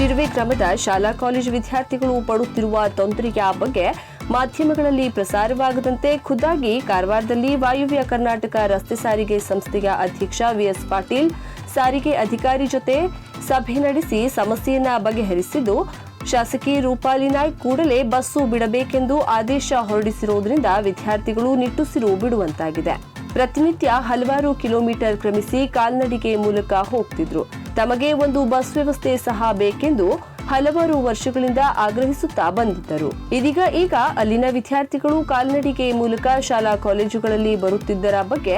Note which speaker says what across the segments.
Speaker 1: ಶಿರ್ವೆ ಗ್ರಾಮದ ಶಾಲಾ ಕಾಲೇಜು ವಿದ್ಯಾರ್ಥಿಗಳು ಪಡುತ್ತಿರುವ ತೊಂದರೆಯ ಬಗ್ಗೆ ಮಾಧ್ಯಮಗಳಲ್ಲಿ ಪ್ರಸಾರವಾಗದಂತೆ ಖುದ್ದಾಗಿ ಕಾರವಾರದಲ್ಲಿ ವಾಯುವ್ಯ ಕರ್ನಾಟಕ ರಸ್ತೆ ಸಾರಿಗೆ ಸಂಸ್ಥೆಯ ಅಧ್ಯಕ್ಷ ವಿಎಸ್ ಪಾಟೀಲ್ ಸಾರಿಗೆ ಅಧಿಕಾರಿ ಜೊತೆ ಸಭೆ ನಡೆಸಿ ಸಮಸ್ಯೆಯನ್ನ ಬಗೆಹರಿಸಿದ್ದು, ಶಾಸಕಿ ರೂಪಾಲಿ ನಾಯ್ಕ್ ಕೂಡಲೇ ಬಸ್ಸು ಬಿಡಬೇಕೆಂದು ಆದೇಶ ಹೊರಡಿಸಿರುವುದರಿಂದ ವಿದ್ಯಾರ್ಥಿಗಳು ನಿಟ್ಟುಸಿರು ಬಿಡುವಂತಾಗಿದೆ. ಪ್ರತಿನಿತ್ಯ ಹಲವಾರು ಕಿಲೋಮೀಟರ್ ಕ್ರಮಿಸಿ ಕಾಲ್ನಡಿಗೆ ಮೂಲಕ ಹೋಗ್ತಿದ್ರು. ತಮಗೆ ಒಂದು ಬಸ್ ವ್ಯವಸ್ಥೆ ಸಹ ಬೇಕೆಂದು ಹಲವಾರು ವರ್ಷಗಳಿಂದ ಆಗ್ರಹಿಸುತ್ತಾ ಬಂದಿದ್ದರು. ಇದೀಗ ಈಗ ಅಲ್ಲಿನ ವಿದ್ಯಾರ್ಥಿಗಳು ಕಾಲ್ನಡಿಗೆ ಮೂಲಕ ಶಾಲಾ ಕಾಲೇಜುಗಳಲ್ಲಿ ಬರುತ್ತಿದ್ದರ ಬಗ್ಗೆ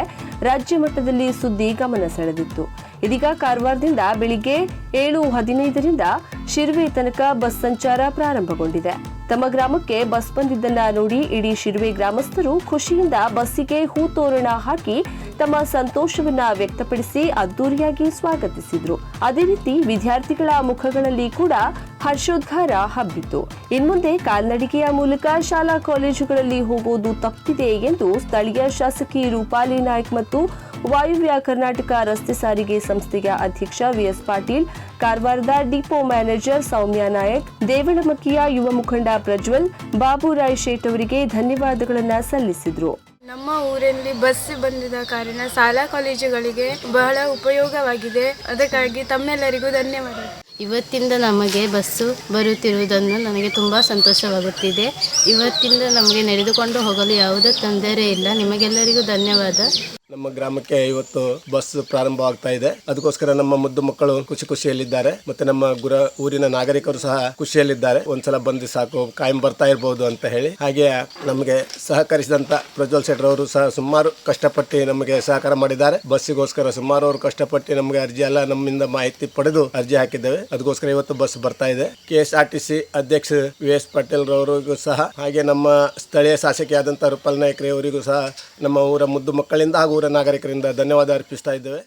Speaker 1: ರಾಜ್ಯ ಮಟ್ಟದಲ್ಲಿ ಸುದ್ದಿ ಗಮನ ಸೆಳೆದಿತ್ತು. ಇದೀಗ ಕಾರವಾರದಿಂದ ಬೆಳಿಗ್ಗೆ ಏಳು ಹದಿನೈದರಿಂದ ಶಿರ್ವೆ ತನಕ ಬಸ್ ಸಂಚಾರ ಪ್ರಾರಂಭಗೊಂಡಿದೆ. ತಮ್ಮ ಗ್ರಾಮಕ್ಕೆ ಬಸ್ ಬಂದಿದ್ದನ್ನ ನೋಡಿ ಇಡೀ ಶಿರ್ವೆ ಗ್ರಾಮಸ್ಥರು ಖುಷಿಯಿಂದ ಬಸ್ಸಿಗೆ ಹೂ ತೋರಣ ಹಾಕಿ ತಮ್ಮ ಸಂತೋಷವನ್ನ ವ್ಯಕ್ತಪಡಿಸಿ ಅದ್ದೂರಿಯಾಗಿ ಸ್ವಾಗತಿಸಿದ್ರು. ಅದೇ ರೀತಿ ವಿದ್ಯಾರ್ಥಿಗಳ ಮುಖಗಳಲ್ಲಿ ಕೂಡ ಹರ್ಷೋದ್ಗಾರ ಹಬ್ಬಿತು ಇನ್ಮುಂದೆ ಕಾಲ್ನಡಿಗೆಯ ಮೂಲಕ ಶಾಲಾ ಕಾಲೇಜುಗಳಲ್ಲಿ ಹೋಗುವುದು ತಪ್ಪಿದೆ ಎಂದು ಸ್ಥಳೀಯ ಶಾಸಕಿ ರೂಪಾಲಿ ನಾಯ್ಕ್ ಮತ್ತು ವಾಯುವ್ಯ ಕರ್ನಾಟಕ ರಸ್ತೆ ಸಾರಿಗೆ ಸಂಸ್ಥೆಯ ಅಧ್ಯಕ್ಷ ವಿಎಸ್ ಪಾಟೀಲ್, ಕಾರವಾರದ ಡಿಪೋ ಮ್ಯಾನೇಜರ್ ಸೌಮ್ಯ ನಾಯಕ್, ದೇವಳಮಕ್ಕಿಯ ಯುವ ಮುಖಂಡ ಪ್ರಜ್ವಲ್ ಬಾಬುರಾಯ್ ಶೇಟ್ ಅವರಿಗೆ ಧನ್ಯವಾದಗಳನ್ನು ಸಲ್ಲಿಸಿದರು.
Speaker 2: ನಮ್ಮ ಊರಲ್ಲಿ ಬಸ್ ಬಂದಿದ ಕಾರಣ ಶಾಲಾ ಕಾಲೇಜುಗಳಿಗೆ ಬಹಳ ಉಪಯೋಗವಾಗಿದೆ. ಅದಕ್ಕಾಗಿ ತಮ್ಮೆಲ್ಲರಿಗೂ ಧನ್ಯವಾದ
Speaker 3: ಇವತ್ತಿಂದ ನಮಗೆ ಬಸ್ಸು ಬರುತ್ತಿರುವುದನ್ನು ನನಗೆ ತುಂಬ ಸಂತೋಷವಾಗುತ್ತಿದೆ. ಇವತ್ತಿಂದ ನಮಗೆ ನಡೆದುಕೊಂಡು ಹೋಗಲು ಯಾವುದೇ ತೊಂದರೆ ಇಲ್ಲ. ನಿಮಗೆಲ್ಲರಿಗೂ ಧನ್ಯವಾದ.
Speaker 4: ನಮ್ಮ ಗ್ರಾಮಕ್ಕೆ ಇವತ್ತು ಬಸ್ ಪ್ರಾರಂಭವಾಗ್ತಾ ಇದೆ. ಅದಕ್ಕೋಸ್ಕರ ನಮ್ಮ ಮುದ್ದು ಮಕ್ಕಳು ಖುಷಿ ಖುಷಿಯಲ್ಲಿದ್ದಾರೆ. ಮತ್ತೆ ನಮ್ಮ ಗುರ, ಊರಿನ ನಾಗರಿಕರು ಸಹ ಖುಷಿಯಲ್ಲಿದ್ದಾರೆ. ಒಂದ್ಸಲ ಬಂದು ಸಾಕು, ಕಾಯಂ ಬರ್ತಾ ಇರಬಹುದು ಅಂತ ಹೇಳಿ. ಹಾಗೆ ನಮಗೆ ಸಹಕರಿಸಿದಂತ ಪ್ರಜ್ವಲ್ ಶೆಟ್ಟರ್ ಅವರು ಸಹ ಸುಮಾರು ಕಷ್ಟಪಟ್ಟು ನಮಗೆ ಸಹಕಾರ ಮಾಡಿದ್ದಾರೆ. ಬಸ್ಸಿಗೋಸ್ಕರ ಸುಮಾರು ಅವರು ಕಷ್ಟಪಟ್ಟು ನಮಗೆ ಅರ್ಜಿ ಎಲ್ಲ ನಮ್ಮಿಂದ ಮಾಹಿತಿ ಪಡೆದು ಅರ್ಜಿ ಹಾಕಿದ್ದೇವೆ. ಅದಕ್ಕೋಸ್ಕರ ಇವತ್ತು ಬಸ್ ಬರ್ತಾ ಇದೆ. K S R T C ಅಧ್ಯಕ್ಷ ವಿ ಎಸ್ ಪಟೇಲ್ ರವರಿಗೂ ಸಹ, ಹಾಗೆ ನಮ್ಮ ಸ್ಥಳೀಯ ಶಾಸಕಿಯಾದಂತಹ ರೂಪಾಲ್ ನಾಯ್ಕರಿ ಅವರಿಗೂ ಸಹ, ನಮ್ಮ ಊರ ಮುದ್ದು ಮಕ್ಕಳಿಂದ ಹಾಗೂ ನಾಗರಿಕರಿಂದ ಧನ್ಯವಾದ ಅರ್ಪಿಸ್ತಾ ಇದ್ದೇವೆ.